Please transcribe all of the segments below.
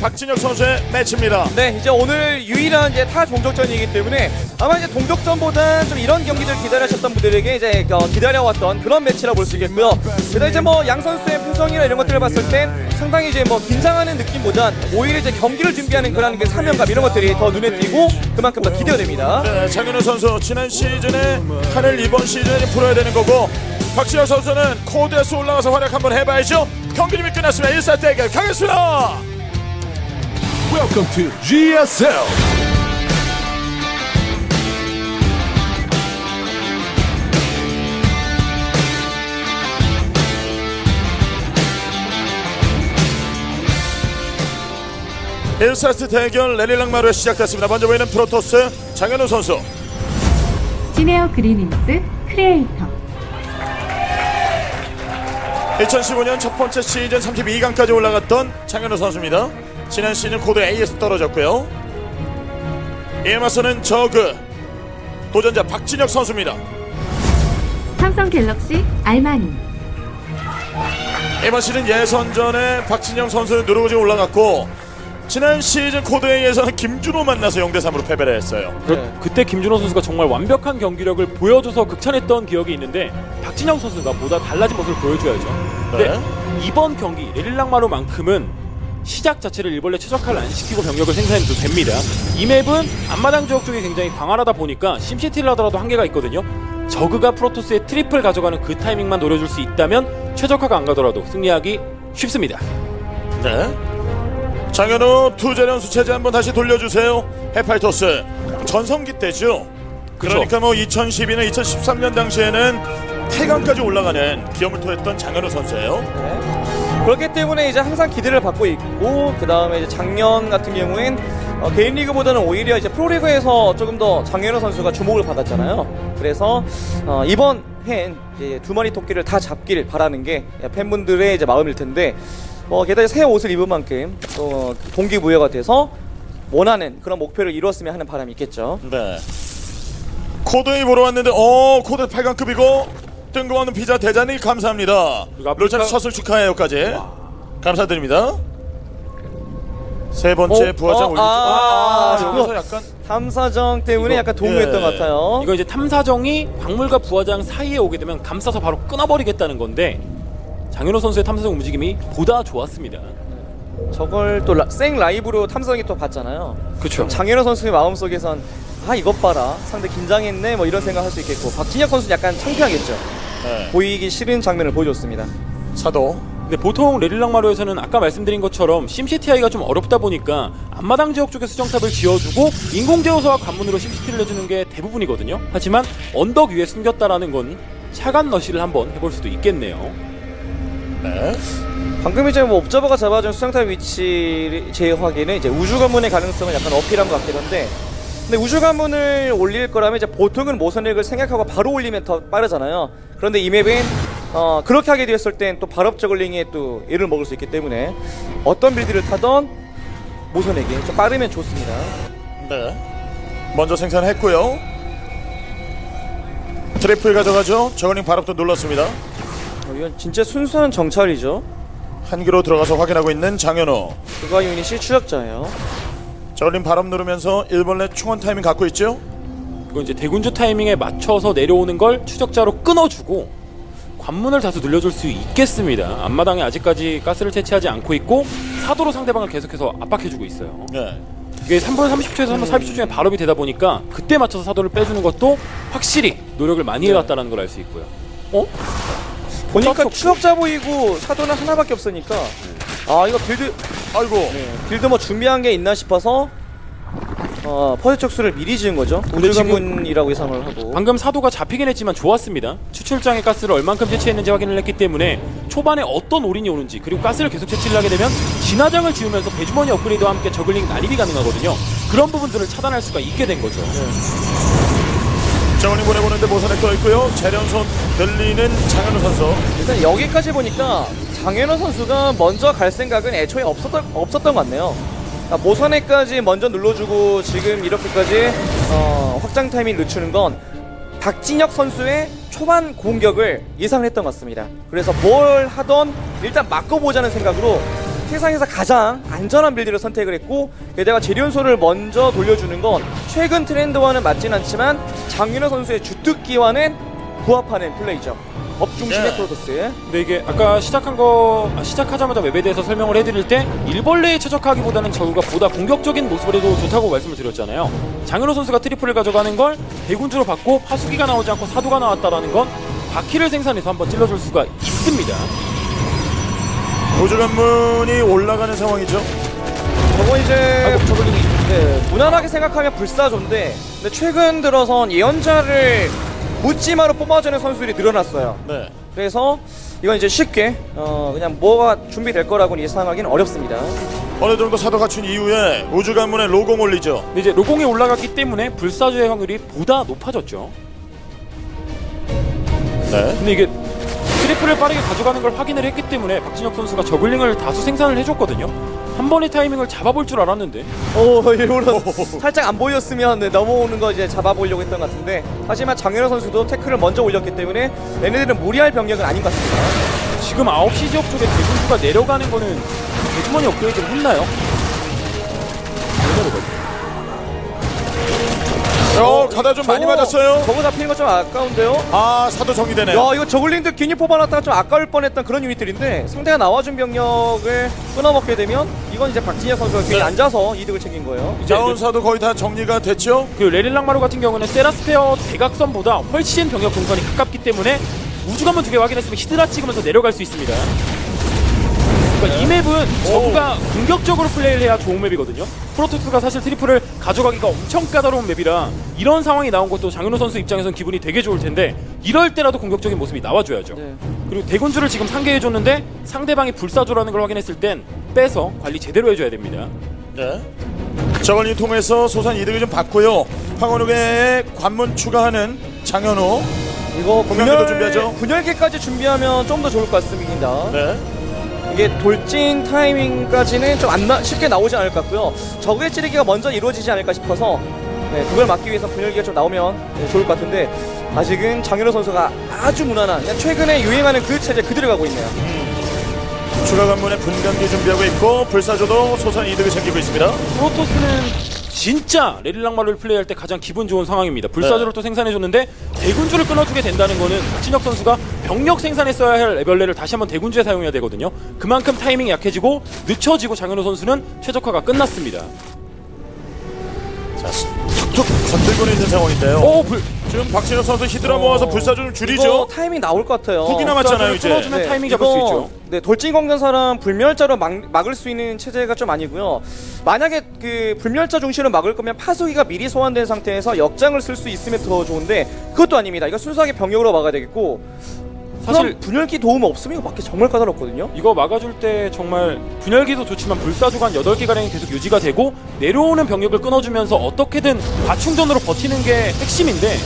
박진혁 선수의 매치입니다. 네, 이제 오늘 유일한 이제 타 동족전이기 때문에 아마 이제 동족전보다 좀 이런 경기들 기다리셨던 분들에게 이제 어, 기다려왔던 그런 매치라 볼 수 있겠고요. 게다가 이제 뭐 양 선수의 표정이나 이런 것들을 봤을 땐 상당히 이제 뭐 긴장하는 느낌보단 오히려 이제 경기를 준비하는 그런 그 사명감 이런 것들이 더 눈에 띄고 그만큼 더 기대가 됩니다. 네, 장현우 선수 지난 시즌에 한을 이번 시즌에 풀어야 되는 거고 박진혁 선수는 코드에서 올라가서 활약 한번 해봐야죠. 경기 준비 끝났습니다. 1사 대결 가겠습니다. Welcome to GSL. 일사스 대결 레릴랑 마루에 시작됐습니다. 먼저 보이는 프로토스 장현우 선수. 시네어 그리닝스 크리에이터 2015년 첫 번째 시즌 32강까지 올라갔던 장현우 선수입니다. 지난 시즌 코드 A에서 떨어졌고요. 이에 맞서는 저그 도전자 박진혁 선수입니다. 삼성 갤럭시 알마니 이번 시즌 예선전에 박진영 선수를 누르고 지금 올라갔고 지난 시즌 코드 A에서는 김준호 만나서 0대 3으로 패배를 했어요. 그, 네. 그때 김준호 선수가 정말 완벽한 경기력을 보여줘서 극찬했던 기억이 있는데 박진영 선수가 보다 달라진 모습을 보여줘야죠. 근데 네. 이번 경기 레릴랑마루만큼은 시작 자체를 일벌레 최적화를 안 시키고 병력을 생산해도 됩니다. 이 맵은 앞마당 지역 쪽이 굉장히 광활하다 보니까 심시티를 하더라도 한계가 있거든요. 저그가 프로토스의 트리플 가져가는 그 타이밍만 노려줄 수 있다면 최적화가 안 가더라도 승리하기 쉽습니다. 네. 장현우 투제련수 체제 한번 다시 돌려주세요. 해파이토스 전성기 때죠. 그러니까 뭐 2012년, 2013년 당시에는 8강까지 올라가는 기염을 토했던 장현우 선수예요. 네. 그렇기 때문에 이제 항상 기대를 받고 있고 그 다음에 이제 작년 같은 경우엔 어, 개인 리그보다는 오히려 이제 프로리그에서 조금 더 장현우 선수가 주목을 받았잖아요. 그래서 어, 이번 해엔 이제 두 마리 토끼를 다 잡길 바라는 게 팬분들의 이제 마음일 텐데 어, 게다가 새 옷을 입은 만큼 또 동기부여가 돼서 원하는 그런 목표를 이루었으면 하는 바람이 있겠죠. 네. 코드 A 보러 왔는데 어 코드 8강급이고 뜬금없는 피자 대잔이 감사합니다. 그리고 아프리카- 롤찬 축하해요까지 감사드립니다. 세 번째 어? 부하장 어? 올리죠. 아, 아, 여기서 약간 탐사정 때문에 이거- 약간 동요했던 예. 것 같아요. 이거 이제 탐사정이 광물과 부화장 사이에 오게 되면 감싸서 바로 끊어버리겠다는 건데 장현호 선수의 탐사정 움직임이 보다 좋았습니다. 저걸 또 생 라이브로 탐사정이 또 봤잖아요. 그렇죠. 장현호 선수의 마음 속에선 아 이것 봐라 상대 긴장했네 뭐 이런 생각 할 수 있겠고 박진혁 선수 는 약간 창피하겠죠 네. 보이기 싫은 장면을 보여줬습니다 사도 근데 보통 레릴랑마루에서는 아까 말씀드린 것처럼 심시티아이가 좀 어렵다 보니까 앞마당 지역 쪽에 수정탑을 지어주고 인공제어소와 관문으로 심시티를 내주는 게 대부분이거든요. 하지만 언덕 위에 숨겼다라는 건 샤간 러시를 한번 해볼 수도 있겠네요. 네. 방금 이제 뭐 옵저버가 잡아준 수상탑 위치 제어하기는 이제 우주 관문의 가능성을 약간 어필한 것 같긴 한데 근데 우주 관문을 올릴 거라면 이제 보통은 모선액을 생각하고 바로 올리면 더 빠르잖아요 그런데 이 맵은 어, 그렇게 하게 되었을 땐 또 발업 저글링에 또 애를 먹을 수 있기 때문에 어떤 빌드를 타던 모선액이 좀 빠르면 좋습니다 네. 먼저 생산했고요. 트리플 가져가죠. 저글링 발업도 눌렀습니다. 어, 이건 진짜 순수한 정찰이죠 한기로 들어가서 확인하고 있는 장현우. 그가 유닛이 추적자예요 저글링 발업 누르면서 일본내 충원 타이밍 갖고 있죠. 이거 이제 대군주 타이밍에 맞춰서 내려오는 걸 추적자로 끊어주고 관문을 다소 늘려줄 수 있겠습니다. 앞마당에 아직까지 가스를 채취하지 않고 있고 사도로 상대방을 계속해서 압박해주고 있어요. 네. 이게 3분 30초에서 3분 40초 중에 발업이 되다 보니까 그때 맞춰서 사도를 빼주는 것도 확실히 노력을 많이 해왔다는 걸 알 수 있고요. 어? 보니까. 추적자 보이고 사도는 하나밖에 없으니까 아 이거 빌드 아이고. 네, 빌드 뭐 준비한 게 있나 싶어서 어, 퍼즐 척수를 미리 지은 거죠. 근데 우주관문이라고 예상을 하고. 방금 사도가 잡히긴 했지만 좋았습니다. 추출장의 가스를 얼만큼 채취했는지 확인을 했기 때문에 초반에 어떤 올인이 오는지 그리고 가스를 계속 채취를 하게 되면 진화장을 지으면서 배주머니 업그레이드와 함께 저글링 난입이 가능하거든요. 그런 부분들을 차단할 수가 있게 된 거죠. 저글링 보내보는데 모선에 떠 있고요. 재련손 늘리는 장현우 선수. 일단 여기까지 보니까 장현우 선수가 먼저 갈 생각은 애초에 없었던, 없었던 것 같네요. 모선에까지 먼저 눌러주고 지금 이렇게까지 어, 확장 타이밍 늦추는 건 박진혁 선수의 초반 공격을 예상을 했던 것 같습니다. 그래서 뭘 하던 일단 막고 보자는 생각으로 세상에서 가장 안전한 빌드를 선택을 했고 게다가 재련소를 먼저 돌려주는 건 최근 트렌드와는 맞진 않지만 장윤호 선수의 주특기와는 부합하는 플레이죠. 업중심의 네. 프로토스. 근데 이게 아까 시작한 거 아, 시작하자마자 웹에 대해서 설명을 해드릴 때 일벌레에 최적화하기보다는 저우가 보다 공격적인 모습을 해도 좋다고 말씀을 드렸잖아요. 장현우 선수가 트리플을 가져가는 걸 대군주로 받고 파수기가 나오지 않고 사도가 나왔다라는 건 바퀴를 생산해서 한번 찔러줄 수가 있습니다. 우주 관문이 올라가는 상황이죠. 저거 이제 아이고 네, 무난하게 생각하면 불사조인데 근데 최근 들어선 예언자를 묻지마로 뽑아주는 선수들이 늘어났어요. 네. 그래서 이건 이제 쉽게 어, 그냥 뭐가 준비될 거라고는 예상하기는 어렵습니다. 어느 정도 사도 갖춘 이후에 우주 관문에 로공 올리죠. 근데 이제 로공이 올라갔기 때문에 불사조의 확률이 보다 높아졌죠. 네. 근데 이게 트리플을 빠르게 가져가는 걸 확인을 했기 때문에 박진혁 선수가 저글링을 다수 생산을 해줬거든요. 한 번의 타이밍을 잡아볼 줄 알았는데 오 일부러 살짝 안 보였으면 네, 넘어오는 거 이제 잡아보려고 했던 것 같은데 하지만 장현우 선수도 태클을 먼저 올렸기 때문에 얘네들은 무리할 병력은 아닌 것 같습니다. 지금 9시 지역 쪽에 대군주가 내려가는 거는 대주머니 업그레이드를 했나요? 어, 가다 좀 많이 맞았어요. 저거 잡히는 거 좀 아까운데요? 아, 사도 정리되네요. 야 이거 저글링들 괜히 뽑아놨다가 좀 아까울 뻔했던 그런 유닛들인데 상대가 나와준 병력을 끊어먹게 되면 이건 이제 박진혁 선수가 괜히 네. 앉아서 이득을 챙긴 거예요. 이제 자원사도 거의 다 정리가 됐죠. 그 레릴랑마루 같은 경우는 세라스페어 대각선보다 훨씬 병력 동선이 가깝기 때문에 우주관문 두개 확인했으면 히드라 찍으면서 내려갈 수 있습니다. 그러니까 이 맵은 저구가 공격적으로 플레이를 해야 좋은 맵이거든요. 프로토스가 사실 트리플을 가져가기가 엄청 까다로운 맵이라 이런 상황이 나온 것도 장현우 선수 입장에선 기분이 되게 좋을 텐데 이럴 때라도 공격적인 모습이 나와줘야죠. 네. 그리고 대군주를 지금 상계해줬는데 상대방이 불사조라는 걸 확인했을 땐 빼서 관리 제대로 해줘야 됩니다. 네. 저걸 통해서 소산 이득을 좀 받고요. 황원욱의 관문 추가하는 장현우. 이거 준비하죠. 분열기까지 준비하면 좀 더 좋을 것 같습니다. 네. 이게 돌진 타이밍까지는 좀 안 쉽게 나오지 않을 것 같고요. 적의 찌르기가 먼저 이루어지지 않을까 싶어서 네, 그걸 막기 위해서 분열기가 좀 나오면 네, 좋을 것 같은데 아직은 장현우 선수가 아주 무난한 그냥 최근에 유행하는 그 체제 그대로 가고 있네요. 추가 관문에 분간기 준비하고 있고 불사조도 소산 이득을 챙기고 있습니다. 프로토스는 진짜 레릴랑마루를 플레이할 때 가장 기분 좋은 상황입니다. 불사조를 네. 또 생산해줬는데 대군주를 끊어주게 된다는 거는 박진혁 선수가 병력 생산했어야 할 레벨레를 다시 한번 대군주에 사용해야 되거든요. 그만큼 타이밍이 약해지고 늦춰지고 장현우 선수는 최적화가 끝났습니다. 자, 툭 툭 건들고 있는 상황인데요. 오, 불, 지금 박진혁 선수 히드라 모아서 불사조 좀 이거 줄이죠. 타이밍 나올 것 같아요. 훅이 남았잖아요, 이제. 끊어주면 타이밍 잡을 수 이거, 있죠. 네, 돌진 공전사람 불멸자로 막, 막을 수 있는 체제가 좀 아니고요. 만약에 그 불멸자 중심으로 막을 거면 파수기가 미리 소환된 상태에서 역장을 쓸 수 있으면 더 좋은데 그것도 아닙니다. 이거 순수하게 병력으로 막아야 되겠고 사실 사실 분열기 도움 없으면 이거 막기 정말 까다롭거든요. 이거 막아줄 때 정말 분열기도 좋지만 불사조가 한 8개 가량이 계속 유지가 되고 내려오는 병력을 끊어주면서 어떻게든 과충전으로 버티는 게 핵심인데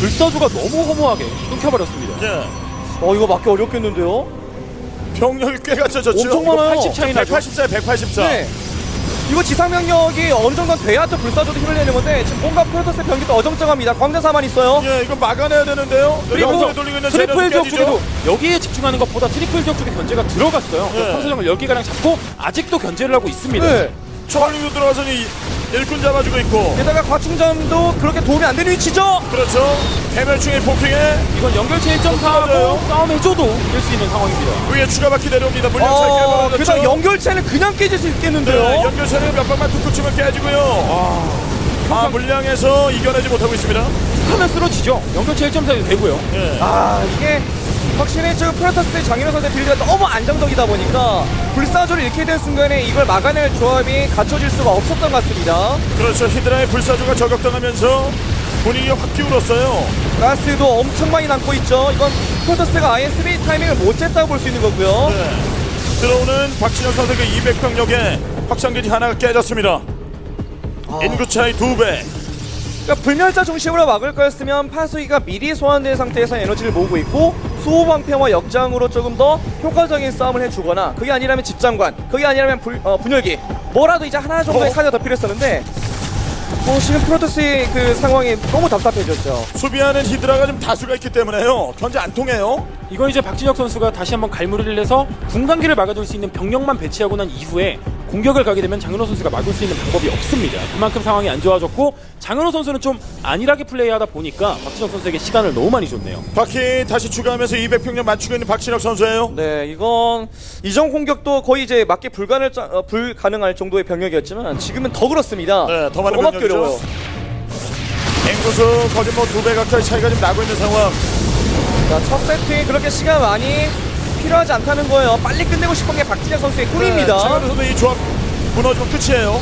불사조가 너무 허무하게 끊겨버렸습니다. 네. 어 이거 막기 어렵겠는데요? 병력이 꽤 갖춰졌죠. 엄청 많아요. 80 차이 나죠. 184에 184. 네. 이거 지상 병력이 어느 정도 돼야 또 불사조도 힘을 내는 건데 지금 뭔가 프로토스 병기도 어정쩡합니다. 광대사만 있어요. 예, 이거 막아내야 되는데요. 그리고 트리플 지역. 쪽에도 여기에 집중하는 것보다 트리플 지역 쪽에 견제가 들어갔어요. 네. 선수정을 10개 가량 잡고 아직도 견제를 하고 있습니다. 네. 초월링도 들어가서 이 일꾼 잡아주고 있고. 게다가 과충전도 그렇게 도움이 안 되는 위치죠. 그렇죠. 해멸충의 포킹에 이건 연결체 1.4하고 맞아요. 싸움해줘도 될수 있는 상황입니다. 위에 추가 바퀴 내려옵니다. 물량 차이 꽤 어, 벌어졌죠. 그다음 연결체는 그냥 깨질 수 있겠는데요. 네, 연결체는 몇 방만 툭툭 치면 깨지고요. 아, 물량에서 이겨내지 못하고 있습니다. 하면 쓰러지죠. 연결체 1.4도 되고요. 예. 아 이게 확실히 지금 프로토스의 장인호 선수의 빌드가 너무 안정적이다 보니까 불사조를 잃게 된 순간에 이걸 막아낼 조합이 갖춰질 수가 없었던 것 같습니다. 그렇죠. 히드라의 불사조가 저격당하면서 분위기가 확 기울었어요. 가스도 엄청 많이 남고 있죠. 이건 프로토스가 아예 수비 타이밍을 못 쟀다고 볼 수 있는 거고요. 네. 들어오는 박진영 선수 그 200병력에 확장기지 하나가 깨졌습니다. 인구 차이 두 배. 그러니까 불멸자 중심으로 막을 거였으면 파수기가 미리 소환된 상태에서 에너지를 모으고 있고 수호방패와 역장으로 조금 더 효과적인 싸움을 해주거나 그게 아니라면 집장관 그게 아니라면 불, 어, 분열기 뭐라도 이제 하나 정도의 어? 카드가 더 필요했었는데 뭐 지금 프로토스의 그 상황이 너무 답답해졌죠. 수비하는 히드라가 좀 다수가 있기 때문에요. 견제 안 통해요. 이거 이제 박진혁 선수가 다시 한번 갈무리를 해서 분간기를 막아줄 수 있는 병력만 배치하고 난 이후에 공격을 가게 되면 장현호 선수가 막을 수 있는 방법이 없습니다. 그만큼 상황이 안 좋아졌고 장현호 선수는 좀 안일하게 플레이하다 보니까 박진혁 선수에게 시간을 너무 많이 줬네요. 바퀴 다시 추가하면서 200평력 맞추고 있는 박진혁 선수예요. 네, 이건 이전 공격도 거의 이제 맞기 불가능, 어, 불가능할 정도의 병력이었지만 지금은 더 그렇습니다. 네, 더 많은 병력이죠. 앵구수 거의 뭐두배 가까이 차이가 좀 나고 있는 상황. 자, 첫 세트에 그렇게 시간 많이 필요하지 않다는 거예요. 빨리 끝내고 싶은 게 박진영 선수의 꿈입니다. 네, 장현우 선수 이 조합 무너지면 끝이에요.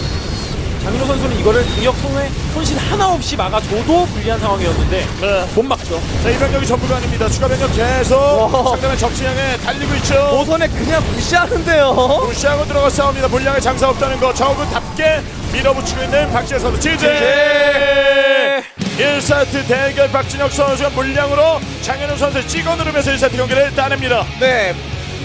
장현호 선수는 이거를 공격 손에 손실 하나 없이 막아줘도 불리한 상황이었는데 네. 못 막죠. 자, 이 병력이 전부가 아닙니다. 추가 병력 계속 와. 상대방 적진향에 달리고 있죠. 오선에 그냥 무시하는데요. 무시하고 들어가 싸웁니다. 물량에 장사 없다는 거 저그답게 밀어붙이고 있는 박진혁 선수. 지제 1세트 대결 박진혁 선수가 물량으로 장현우 선수 찍어 누르면서 1세트 경기를 따냅니다. 네.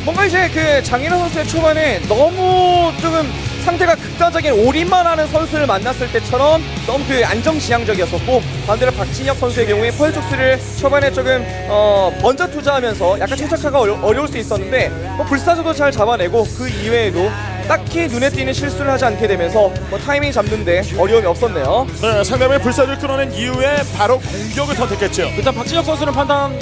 뭔가 이제 그 장인호 선수의 초반에 너무 조금 상태가 극단적인 올인만 하는 선수를 만났을 때처럼 너무 그 안정지향적이었었고 반대로 박진혁 선수의 경우에 펄족스를 초반에 조금 어 먼저 투자하면서 약간 최적화가 어려, 어려울 수 있었는데 뭐 불사조도 잘 잡아내고 그 이외에도 딱히 눈에 띄는 실수를 하지 않게 되면서 뭐 타이밍 잡는데 어려움이 없었네요. 네, 상대방의 불사를 끊어낸 이후에 바로 공격을 선택했죠. 일단 박진혁 선수는 판단